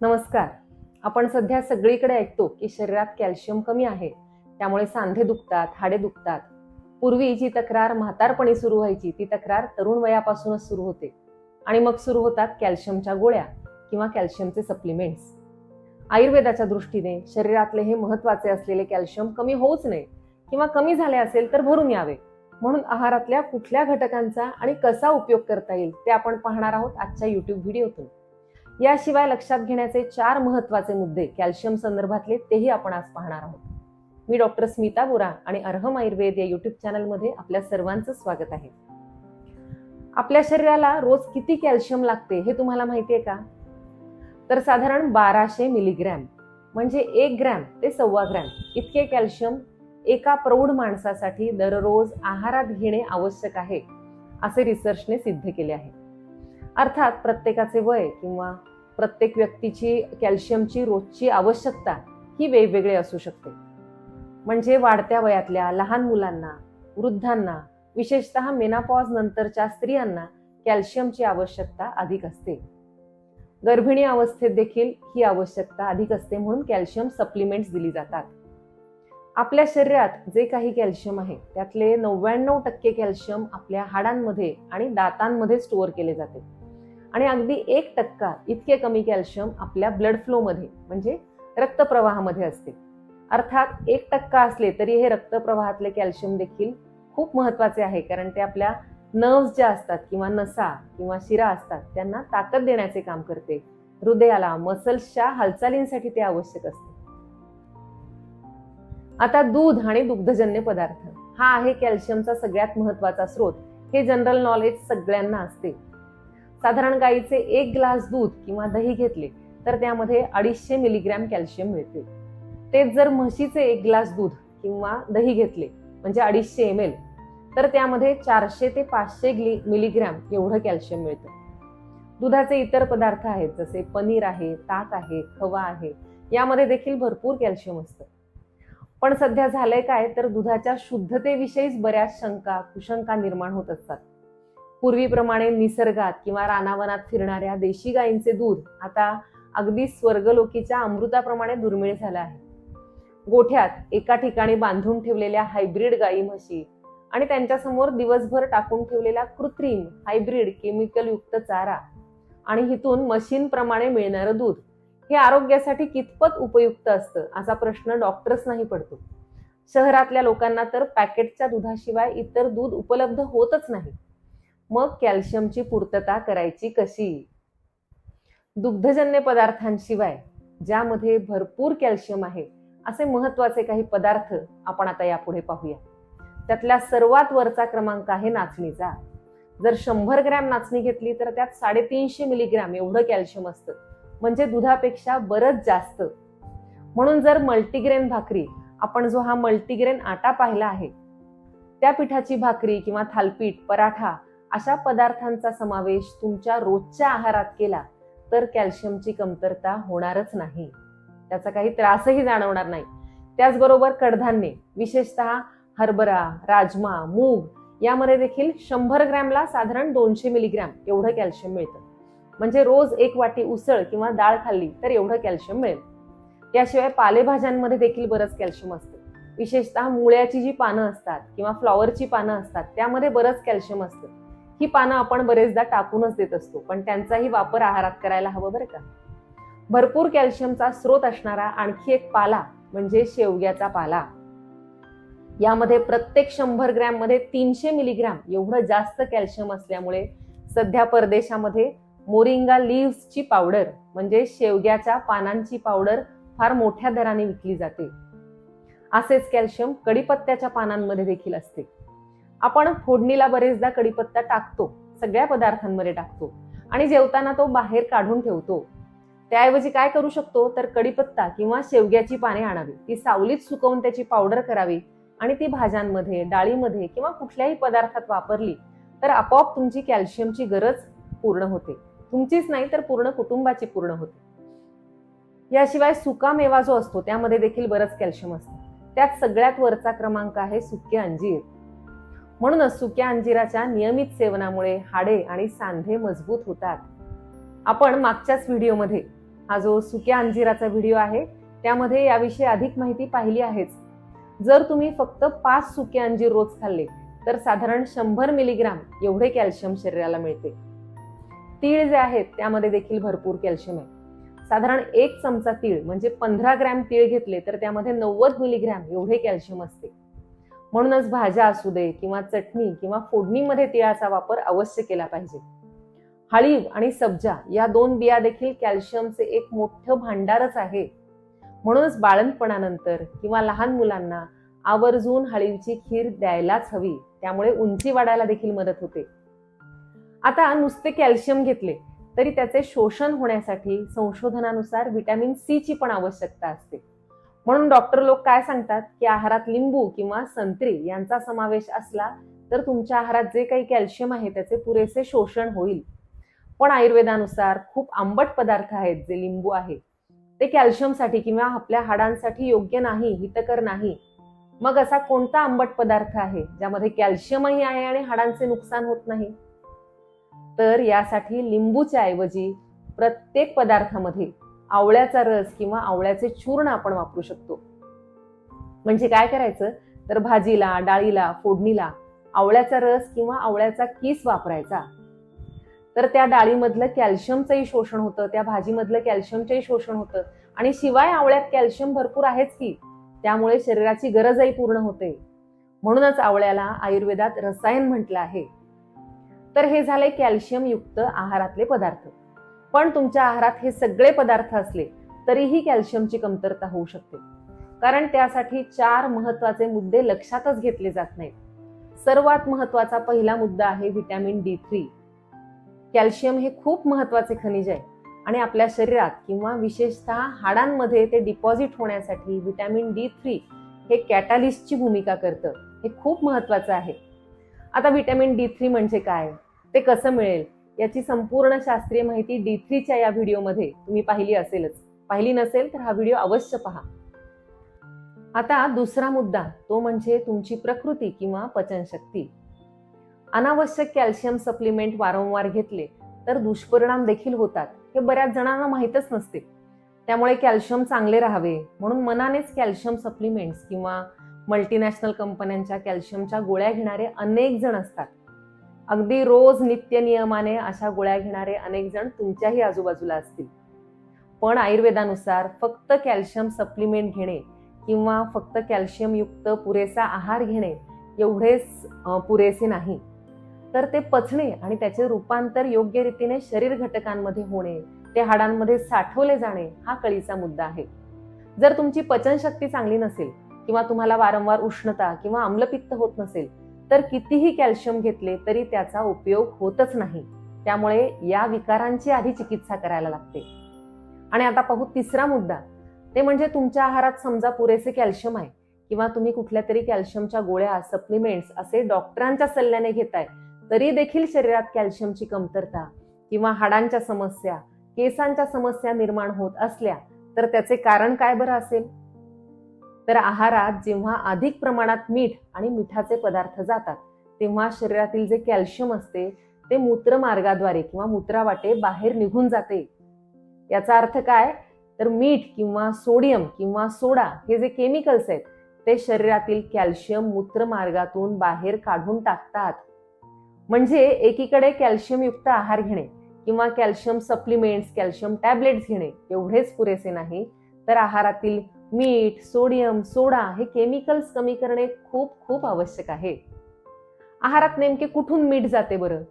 नमस्कार. आपण सध्या सगळीकडे ऐकतो की शरीरात कॅल्शियम कमी आहे. त्यामुळे सांधे दुखतात हाडे दुखतात. पूर्वी जी तक्रार म्हातारपणी सुरू व्हायची ती तक्रार तरुण वयापासूनच सुरू होते. आणि मग सुरू होतात कॅल्शियमच्या गोळ्या किंवा कॅल्शियमचे सप्लिमेंट्स. आयुर्वेदाच्या दृष्टीने शरीरातले हे महत्त्वाचे असलेले कॅल्शियम कमी होऊच नये किंवा कमी झाले असेल तर भरून यावे. म्हणून आहारातल्या कुठल्या घटकांचा आणि कसा उपयोग करता येईल ते आपण पाहणार आहोत आजच्या युट्यूब व्हिडिओतून. याशिवाय लक्षात घेण्याचे चार महत्त्वाचे मुद्दे कॅल्शियम संदर्भातले तेही आपण आज पाहणार आहोत. मी डॉक्टर स्मिता बोरा आणि अर्हम आयुर्वेद या युट्यूब चॅनलमध्ये आपल्या सर्वांचं स्वागत आहे. आपल्या शरीराला रोज किती कॅल्शियम लागते हे तुम्हाला माहिती आहे का? तर साधारण बाराशे मिलीग्रॅम म्हणजे एक ग्रॅम ते सव्वा ग्रॅम इतके कॅल्शियम एका प्रौढ माणसासाठी दररोज आहारात घेणे आवश्यक आहे असे रिसर्चने सिद्ध केले आहे. अर्थात प्रत्येकाचे वय किंवा प्रत्येक व्यक्तीची कॅल्शियमची रोजची आवश्यकता ही वेगवेगळी असू शकते. म्हणजे वाढत्या वयातल्या लहान मुलांना वृद्धांना विशेषतः मेनापॉज नंतरच्या स्त्रियांना कॅल्शियमची आवश्यकता अधिक असते. गर्भिणी अवस्थेत देखील ही आवश्यकता अधिक असते म्हणून कॅल्शियम सप्लिमेंट्स दिली जातात. आपल्या शरीरात जे काही कॅल्शियम आहे त्यातले नव्याण्णव टक्के कॅल्शियम आपल्या हाडांमध्ये आणि दातांमध्ये स्टोअर केले जाते. आणि अगदी एक टक्का इतके कमी कॅल्शियम आपल्या ब्लड फ्लोमध्ये म्हणजे रक्तप्रवाहामध्ये असते. अर्थात एक टक्का असले तरी हे रक्तप्रवाहातले कॅल्शियम देखील खूप महत्त्वाचे आहे कारण ते आपल्या नर्व्स ज्या असतात किंवा नसा किंवा शिरा असतात त्यांना ताकद देण्याचे काम करते. हृदयाला मसल्सच्या हालचालींसाठी ते आवश्यक असते. आता दूध आणि दुग्धजन्य पदार्थ हा आहे कॅल्शियमचा सगळ्यात महत्त्वाचा स्रोत. हे जनरल नॉलेज सगळ्यांना असते. साधारण गाईचे एक ग्लास दूध किंवा दही घेतले तर त्यामध्ये अडीचशे मिलीग्रॅम कॅल्शियम मिळते. तेच जर म्हशीचे एक ग्लास दूध किंवा दही घेतले म्हणजे अडीचशे एम एल तर त्यामध्ये चारशे ते पाचशे मिलीग्रॅम एवढं कॅल्शियम मिळतं. दुधाचे इतर पदार्थ आहेत जसे पनीर आहे ताक आहे खवा आहे यामध्ये देखील भरपूर कॅल्शियम असतं. पण सध्या झालंय काय तर दुधाच्या शुद्धतेविषयीच बऱ्याच शंका कुशंका निर्माण होत असतात. पूर्वीप्रमाणे निसर्गात किंवा रानावनात फिरणाऱ्या देशी गायींचे दूध आता अगदी स्वर्गलोकीच्या अमृताप्रमाणे दुर्मिळ झालं आहे. गोठ्यात एका ठिकाणी बांधून ठेवलेल्या हायब्रिड गायी म्हशी आणि त्यांच्यासमोर दिवसभर टाकून ठेवलेला कृत्रिम हायब्रिड केमिकल युक्त चारा आणि हिथून मशीन प्रमाणे मिळणारं दूध हे आरोग्यासाठी कितपत उपयुक्त असतं असा प्रश्न डॉक्टर्स नाही पडतो. शहरातल्या लोकांना तर पॅकेटच्या दुधाशिवाय इतर दूध उपलब्ध होतच नाही. मग कॅल्शियमची पूर्तता करायची कशी? दुग्धजन्य पदार्थांशिवाय ज्यामध्ये भरपूर कॅल्शियम आहे असे महत्त्वाचे काही पदार्थ आपण आता यापुढे पाहूया. त्यातल्या सर्वात वरचा क्रमांक आहे नाचणीचा. जर शंभर ग्रॅम नाचणी घेतली तर त्यात साडेतीनशे मिलीग्रॅम एवढं कॅल्शियम असतं. म्हणजे दुधापेक्षा बरंच जास्त. म्हणून जर मल्टीग्रेन भाकरी आपण जो हा मल्टीग्रेन आटा पाहिला आहे त्या पिठाची भाकरी किंवा थालपीठ पराठा अशा पदार्थांचा समावेश तुमच्या रोजच्या आहारात केला तर कॅल्शियमची कमतरता होणारच नाही. त्याचा काही त्रासही जाणवणार नाही. त्याचबरोबर कडधान्ये विशेषतः हरभरा राजमा मूग यामध्ये देखील शंभर ग्रॅमला साधारण दोनशे मिलीग्रॅम एवढं कॅल्शियम मिळतं. म्हणजे रोज एक वाटी उसळ किंवा डाळ खाल्ली तर एवढं कॅल्शियम मिळेल. त्याशिवाय पालेभाज्यांमध्ये देखील बरंच कॅल्शियम असतं. विशेषतः मुळ्याची जी पानं असतात किंवा फ्लॉवरची पानं असतात त्यामध्ये बरंच कॅल्शियम असतं. ही पानं आपण बरेचदा टाकूनच देत असतो पण त्यांचाही वापर आहारात करायला हवं बरं का? भरपूर कॅल्शियमचा स्रोत असणारा आणखी एक पाला म्हणजे शेवग्याचा पाला. यामध्ये प्रत्येक शंभर ग्रॅममध्ये तीनशे मिलीग्रॅम एवढं जास्त कॅल्शियम असल्यामुळे सध्या परदेशामध्ये मोरिंगा लिव्हची पावडर म्हणजे शेवग्याच्या पानांची पावडर फार मोठ्या दराने विकली जाते. असेच कॅल्शियम कडीपत्त्याच्या पानांमध्ये देखील असते. आपण फोडणीला बरेचदा कडीपत्ता टाकतो सगळ्या पदार्थांमध्ये टाकतो आणि जेवताना तो बाहेर काढून ठेवतो. त्याऐवजी काय करू शकतो? तर कडीपत्ता किंवा शेवग्याची पाने आणावी. ती सावलीत सुकवून त्याची पावडर करावी आणि ती भाज्यांमध्ये डाळीमध्ये किंवा कुठल्याही पदार्थात वापरली तर आपोआप तुमची कॅल्शियमची गरज पूर्ण होते. तुमचीच नाही तर पूर्ण कुटुंबाची पूर्ण होते. याशिवाय सुका मेवा जो असतो त्यामध्ये देखील बरंच कॅल्शियम असतं. त्यात सगळ्यात वरचा क्रमांक आहे सुके अंजीर. म्हणूनच सुक्या अंजिराच्या नियमित सेवनामुळे हाडे आणि सांधे मजबूत होतात. आपण मागच्याच व्हिडिओमध्ये हा जो सुक्या अंजिराचा व्हिडिओ आहे त्यामध्ये याविषयी अधिक माहिती पाहिली आहेच. जर तुम्ही फक्त पाच सुके अंजीर रोज खाल्ले तर साधारण शंभर मिलीग्राम एवढे कॅल्शियम शरीराला मिळते. तीळ जे आहेत त्यामध्ये देखील भरपूर कॅल्शियम आहे. साधारण एक चमचा तीळ म्हणजे पंधरा ग्रॅम तीळ घेतले तर त्यामध्ये नव्वद मिलीग्रॅम एवढे कॅल्शियम असते. म्हणूनच भाज्या असू दे किंवा चटणी किंवा फोडणीमध्ये तिळाचा वापर अवश्य केला पाहिजे. हळीव आणि सब्जा या दोन बिया देखील कॅल्शियमचे एक मोठं भांडारच आहे. म्हणूनच बाळणपणानंतर किंवा लहान मुलांना आवर्जून हळीवची खीर द्यायलाच हवी त्यामुळे उंची वाढायला देखील मदत होते. आता नुसते कॅल्शियम घेतले तरी त्याचे शोषण होण्यासाठी संशोधनानुसार व्हिटॅमिन सी ची पण आवश्यकता असते. म्हणून डॉक्टर लोक काय सांगतात की आहारात लिंबू किंवा संत्री यांचा समावेश असला तर तुमच्या आहारात जे काही कॅल्शियम आहे त्याचे पुरेसे शोषण होईल. पण आयुर्वेदानुसार खूप आंबट पदार्थ आहेत जे लिंबू आहे. ते कॅल्शियमसाठी किंवा आपल्या हाडांसाठी योग्य नाही हितकर नाही. मग असा कोणता आंबट पदार्थ आहे ज्यामध्ये कॅल्शियमही आहे आणि हाडांचे नुकसान होत नाही? तर यासाठी लिंबूच्या ऐवजी प्रत्येक पदार्थामध्ये आवळ्याचा रस किंवा आवळ्याचे चूर्ण आपण वापरू शकतो. म्हणजे काय करायचं? तर भाजीला डाळीला फोडणीला आवळ्याचा रस किंवा आवळ्याचा किस वापरायचा. तर त्या डाळीमधलं कॅल्शियमचंही शोषण होतं त्या भाजीमधलं कॅल्शियमचंही शोषण होतं आणि शिवाय आवळ्यात कॅल्शियम भरपूर आहेच की त्यामुळे शरीराची गरजही पूर्ण होते. म्हणूनच आवळ्याला आयुर्वेदात रसायन म्हटलं आहे. तर हे झाले कॅल्शियम युक्त आहारातले पदार्थ. पण तुमच्या आहारात हे सगळे पदार्थ असले तरीही कॅल्शियमची कमतरता होऊ शकते. कारण त्यासाठी चार महत्त्वाचे मुद्दे लक्षातच घेतले जात नाहीत. सर्वात महत्त्वाचा पहिला मुद्दा आहे व्हिटॅमिन डी थ्री. कॅल्शियम हे खूप महत्त्वाचे खनिज आहे आणि आपल्या शरीरात किंवा विशेषतः हाडांमध्ये ते डिपॉझिट होण्यासाठी व्हिटॅमिन डी थ्री हे कॅटालिस्टची भूमिका करतं. हे खूप महत्वाचं आहे. आता व्हिटॅमिन डी थ्री म्हणजे काय? ते कसं मिळेल? याची संपूर्ण शास्त्रीय माहिती डी थ्रीच्या या व्हिडिओमध्ये तुम्ही पाहिली असेलच. पाहिली नसेल तर हा व्हिडिओ अवश्य पहा. आता दुसरा मुद्दा तो म्हणजे तुमची प्रकृती किंवा पचनशक्ती. अनावश्यक कॅल्शियम सप्लिमेंट वारंवार घेतले तर दुष्परिणाम देखील होतात. हे बऱ्याच जणांना माहीतच नसते. त्यामुळे कॅल्शियम चांगले राहावे. म्हणून मनानेच कॅल्शियम सप्लिमेंट्स किंवा मल्टीनॅशनल कंपन्यांच्या कॅल्शियमच्या गोळ्या घेणारे अनेक जण असतात. अगदी रोज नित्य नियमाने अशा गोळ्या घेणारे अनेक जण तुमच्याही आजूबाजूला असतील. पण आयुर्वेदानुसार फक्त कॅल्शियम सप्लिमेंट घेणे किंवा फक्त कॅल्शियमयुक्त पुरेसा आहार घेणे एवढेच पुरेसे नाही. तर ते पचणे आणि त्याचे रूपांतर योग्य रीतीने शरीर घटकांमध्ये होणे ते हाडांमध्ये साठवले जाणे हा कळीचा मुद्दा आहे. जर तुमची पचनशक्ती चांगली नसेल किंवा तुम्हाला वारंवार उष्णता किंवा आम्लपित्त होत नसेल तर कितीही कॅल्शियम घेतले तरी त्याचा उपयोग होतच नाही. त्यामुळे या विकारांची आधी चिकित्सा करायला लागते. आणि आता पाहू तिसरा मुद्दा. ते म्हणजे तुमच्या आहारात समजा पुरेसे कॅल्शियम आहे किंवा तुम्ही कुठल्या तरी कॅल्शियमच्या गोळ्या सप्लिमेंट्स असे डॉक्टरांच्या सल्ल्याने घेताय तरी देखील शरीरात कॅल्शियमची कमतरता किंवा हाडांच्या समस्या केसांच्या समस्या निर्माण होत असल्या तर त्याचे कारण काय बरं असेल? तर आहारात जेव्हा अधिक प्रमाणात मीठ आणि मिठाचे पदार्थ जातात तेव्हा शरीरातील जे कॅल्शियम असते ते मूत्रमार्गाद्वारे किंवा मूत्रावाटे बाहेर निघून जाते. याचा अर्थ काय? तर मीठ किंवा सोडियम किंवा सोडा हे जे केमिकल्स आहेत ते शरीरातील कॅल्शियम मूत्रमार्गातून बाहेर काढून टाकतात. म्हणजे एकीकडे कॅल्शियमयुक्त आहार घेणे किंवा कॅल्शियम सप्लिमेंट्स कॅल्शियम टॅबलेट्स घेणे एवढेच पुरेसे नाही तर आहारातील मीठ सोडियम सोडा हे केमिकल्स कमी करणे खूप खूप आवश्यक आहे. आहारात नेमके कुठून मीठ जाते बरं?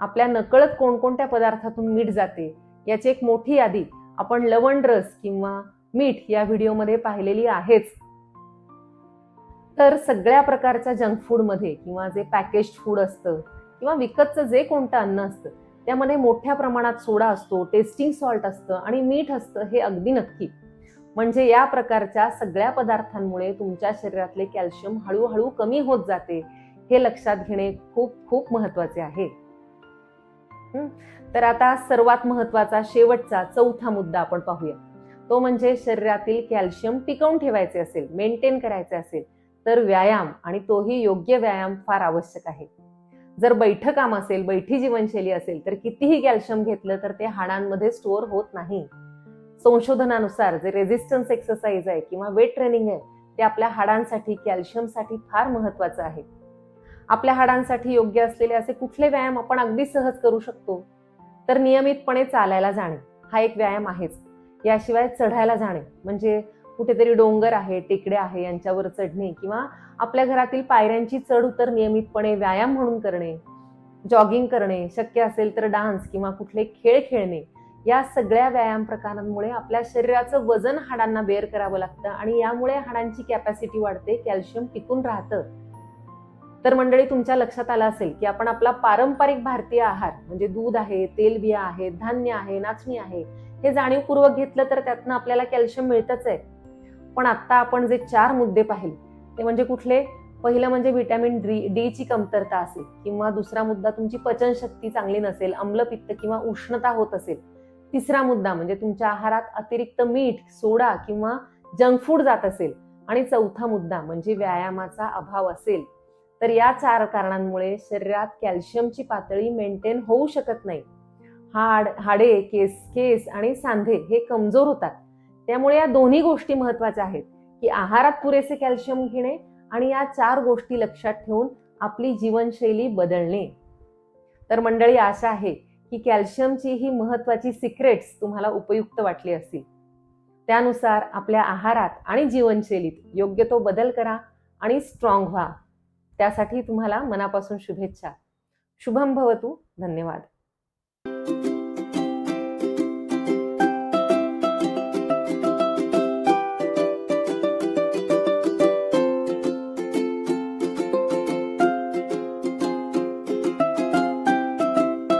आपल्या नकळत कोणकोणत्या पदार्थातून मीठ जाते? याची एक मोठी यादी आपण लवण रस किंवा मीठ या व्हिडिओमध्ये पाहिलेली आहेच. तर सगळ्या प्रकारच्या जंक फूडमध्ये किंवा जे पॅकेज्ड फूड असतं किंवा विकतचं जे कोणतं अन्न असतं त्यामध्ये मोठ्या प्रमाणात सोडा असतो टेस्टिंग सॉल्ट असतं आणि मीठ असतं हे अगदी नक्की. म्हणजे या प्रकारच्या सगळ्या पदार्थांमुळे तुमच्या शरीरातले कॅल्शियम हळूहळू कमी होत जाते हे लक्षात घेणे खूप खूप महत्त्वाचे आहे. तर आता सर्वात महत्त्वाचा शेवटचा चौथा मुद्दा आपण पाहूया. तो म्हणजे शरीरातील कॅल्शियम टिकवून ठेवायचे असेल मेंटेन करायचे असेल तर व्यायाम आणि तोही योग्य व्यायाम फार आवश्यक आहे. जर बैठ काम असेल बैठी जीवनशैली असेल तर कितीही कॅल्शियम घेतलं तर ते हाडांमध्ये स्टोअर होत नाही. संशोधनानुसार जे रेझिस्टन्स एक्सरसाइज आहे किंवा वेट ट्रेनिंग आहे ते आपल्या हाडांसाठी कॅल्शियमसाठी फार महत्वाचं आहे. आपल्या हाडांसाठी योग्य असलेले असे कुठले व्यायाम आपण अगदी सहज करू शकतो? तर नियमितपणे चालायला जाणे हा एक व्यायाम आहेच. याशिवाय चढायला जाणे म्हणजे कुठेतरी डोंगर आहे टेकड्या आहे यांच्यावर चढणे किंवा आपल्या घरातील पायऱ्यांची चढ उतर नियमितपणे व्यायाम म्हणून करणे जॉगिंग करणे शक्य असेल तर डान्स किंवा कुठले खेळ खेळणे या सगळ्या व्यायाम प्रकारांमुळे आपल्या शरीराचं वजन हाडांना बेअर करावं लागतं आणि यामुळे हाडांची कॅपॅसिटी वाढते कॅल्शियम टिकून राहतं. तर मंडळी तुमच्या लक्षात आलं असेल की आपण आपला पारंपरिक भारतीय आहार म्हणजे दूध आहे तेलबिया आहे धान्य आहे नाचणी आहे हे जाणीवपूर्वक घेतलं तर त्यातनं आपल्याला कॅल्शियम मिळतच आहे. पण आता आपण जे चार मुद्दे पाहिले ते म्हणजे कुठले? पहिलं म्हणजे व्हिटॅमिन डी डीची कमतरता असेल किंवा दुसरा मुद्दा तुमची पचनशक्ती चांगली नसेल आम्लपित्त किंवा उष्णता होत असेल तिसरा मुद्दा म्हणजे तुमच्या आहारात अतिरिक्त मीठ सोडा किंवा जंक फूड जात असेल. आणि चौथा मुद्दा म्हणजे व्यायामाचा अभाव असेल. तर या चार कारणांमुळे शरीरात कॅल्शियमची पातळी मेंटेन होऊ शकत नाही. हाड हाडे केस केस आणि सांधे हे कमजोर होतात. त्यामुळे या दोन्ही गोष्टी महत्त्वाच्या आहेत की आहारात पुरेसे कॅल्शियम घेणे आणि या चार गोष्टी लक्षात ठेवून आपली जीवनशैली बदलणे. तर मंडळी आशा आहे की कॅल्शियमची ही महत्वाची सिक्रेट्स तुम्हाला उपयुक्त वाटली असतील. त्यानुसार आपल्या आहारात आणि जीवनशैलीत योग्य तो बदल करा आणि स्ट्रॉंग व्हा. त्यासाठी तुम्हाला मनापासून शुभेच्छा. शुभम भवतू. धन्यवाद.